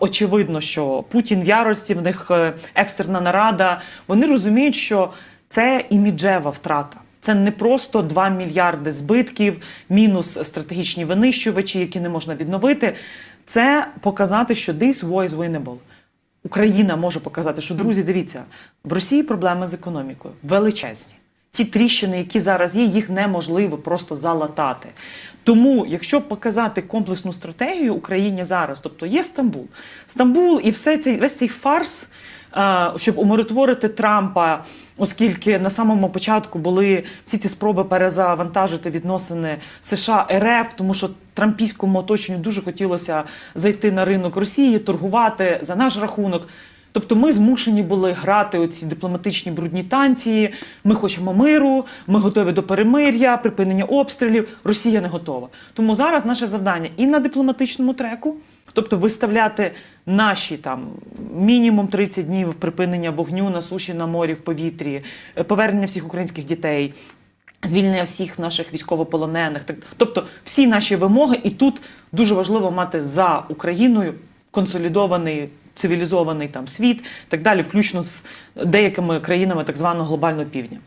Очевидно, що Путін в ярості, в них е, екстерна нарада. Вони розуміють, що це іміджева втрата. Це не просто 2 мільярди збитків, мінус стратегічні винищувачі, які не можна відновити. Це показати, що this war is winnable. Україна може показати, що друзі, дивіться, в Росії проблеми з економікою величезні. Ті тріщини, які зараз є, їх неможливо просто залатати. Тому, якщо показати комплексну стратегію Україні зараз, тобто є Стамбул, Стамбул і все цей весь цей фарс, е, щоб умиротворити Трампа, оскільки на самому початку були всі ці спроби перезавантажити відносини США РФ, тому що трампійському оточенню дуже хотілося зайти на ринок Росії, торгувати за наш рахунок. Тобто ми змушені були грати оці дипломатичні брудні танці. Ми хочемо миру, ми готові до перемир'я, припинення обстрілів. Росія не готова. Тому зараз наше завдання і на дипломатичному треку, тобто виставляти наші там мінімум 30 днів припинення вогню на суші, на морі, в повітрі, е, повернення всіх українських дітей. Звільнення всіх наших військовополонених, тобто всі наші вимоги, і тут дуже важливо мати за Україною консолідований цивілізований там світ, так далі, включно з деякими країнами так званого глобального півдня.